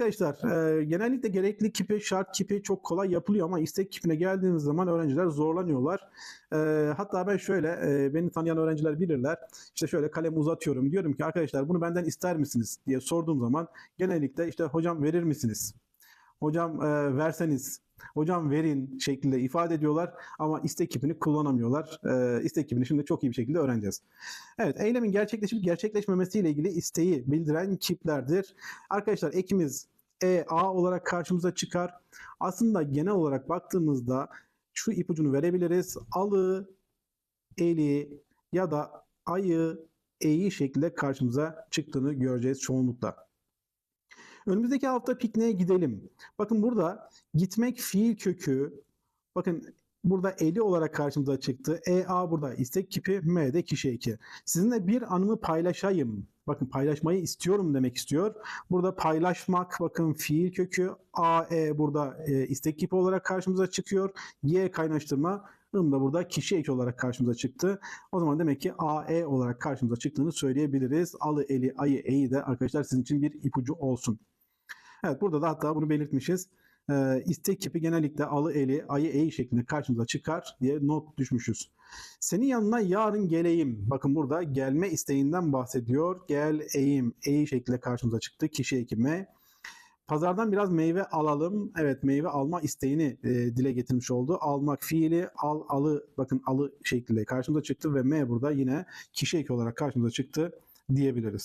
arkadaşlar e, genellikle gerekli kipi, şart kipi çok kolay yapılıyor ama istek kipine geldiğiniz zaman öğrenciler zorlanıyorlar. E, hatta ben şöyle e, beni tanıyan öğrenciler bilirler. İşte şöyle kalem uzatıyorum. Diyorum ki arkadaşlar bunu benden ister misiniz diye sorduğum zaman genellikle işte hocam verir misiniz? Hocam e, verseniz, hocam verin şeklinde ifade ediyorlar ama istek kipini kullanamıyorlar. E, istek kipini şimdi çok iyi bir şekilde öğreneceğiz. Evet, eylemin gerçekleşip gerçekleşmemesiyle ilgili isteği bildiren kiplerdir. Arkadaşlar ekimiz E, A olarak karşımıza çıkar. Aslında genel olarak baktığımızda şu ipucunu verebiliriz. Alı, eli ya da ayı, e'yi şekilde karşımıza çıktığını göreceğiz çoğunlukla. Önümüzdeki hafta pikniğe gidelim. Bakın burada gitmek fiil kökü. Bakın burada eli olarak karşımıza çıktı. EA burada istek kipi, M de kişi eki. Sizinle bir anımı paylaşayım. Bakın paylaşmayı istiyorum demek istiyor. Burada paylaşmak bakın fiil kökü. AE burada e, istek kipi olarak karşımıza çıkıyor. Y kaynaştırma ım da burada kişi eki olarak karşımıza çıktı. O zaman demek ki AE olarak karşımıza çıktığını söyleyebiliriz. Alı, eli, ayı, eyi de arkadaşlar sizin için bir ipucu olsun. Evet burada da hatta bunu belirtmişiz. Ee, istek kipi genellikle alı eli, ayı eyi şeklinde karşımıza çıkar diye not düşmüşüz. Senin yanına yarın geleyim. Bakın burada gelme isteğinden bahsediyor. Gel eğim, eyi şeklinde karşımıza çıktı. Kişi ekimi. Pazardan biraz meyve alalım. Evet meyve alma isteğini e, dile getirmiş oldu. Almak fiili al alı bakın alı şeklinde karşımıza çıktı ve M burada yine kişi eki olarak karşımıza çıktı diyebiliriz.